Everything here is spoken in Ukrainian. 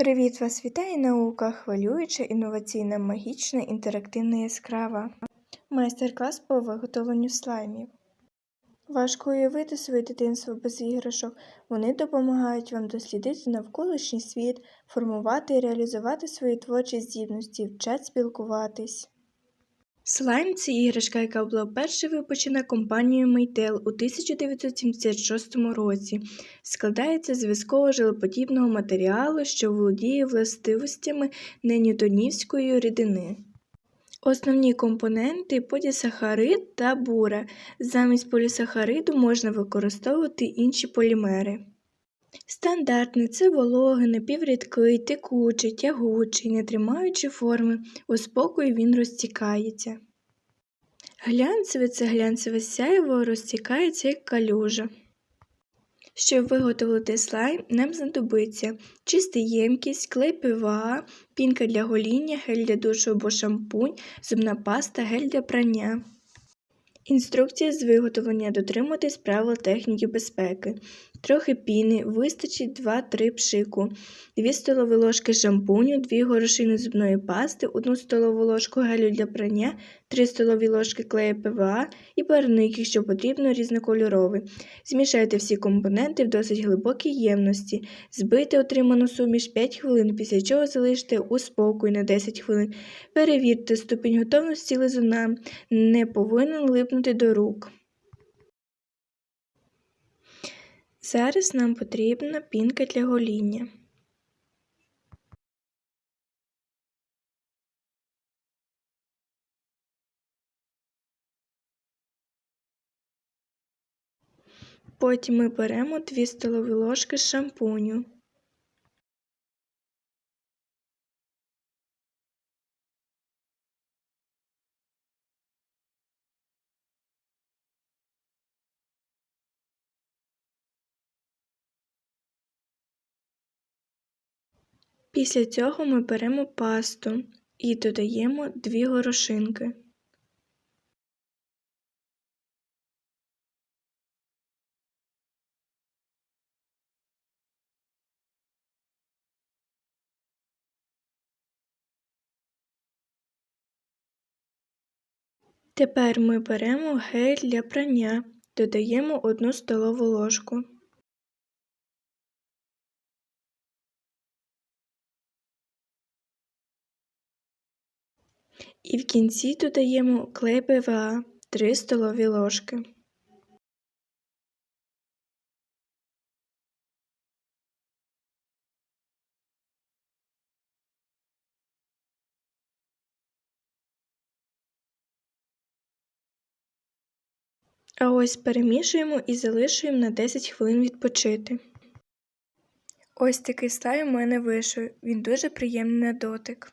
Привіт вас вітає наука, хвилююча, інноваційна, магічна, інтерактивна, яскрава. Майстер-клас по виготовленню слаймів. Важко уявити своє дитинство без іграшок. Вони допомагають вам дослідити навколишній світ, формувати і реалізувати свої творчі здібності, вчать спілкуватись. Слайм це іграшка, яка була вперше випущена компанією Mattel у 1976 році. Складається з в'язково жилоподібного матеріалу, що володіє властивостями неньютонівської рідини. Основні компоненти полісахарид та бура. Замість полісахариду можна використовувати інші полімери. Стандартний це вологий, напіврідкий, текучий, тягучий, не тримаючи форми, у спокої він розтікається. Глянцевий це глянцеве сяйво розтікається як калюжа. Щоб виготовити слайм, нам знадобиться чиста ємкість, клей ПВА, пінка для гоління, гель для душу або шампунь, зубна паста, гель для прання. Інструкція з виготовлення дотримуватись правил техніки безпеки. Трохи піни, вистачить 2-3 пшику, 2 столові ложки шампуню, 2 горошини зубної пасти, 1 столову ложку гелю для прання, 3 столові ложки клею ПВА і барвник, якщо потрібно, різнокольоровий. Змішайте всі компоненти в досить глибокій ємності. Збийте отриману суміш 5 хвилин, після чого залиште у спокій на 10 хвилин. Перевірте ступінь готовності лизуна. Не повинен липнути до рук. Зараз нам потрібна пінка для гоління. Потім ми беремо 2 столові ложки шампуню. Після цього ми беремо пасту і додаємо 2 горошинки. Тепер ми беремо гель для прання, додаємо 1 столову ложку. І в кінці додаємо клей ПВА 3 столові ложки. А ось перемішуємо і залишуємо на 10 хвилин відпочити. Ось такий слайм у мене вийшов, він дуже приємний на дотик.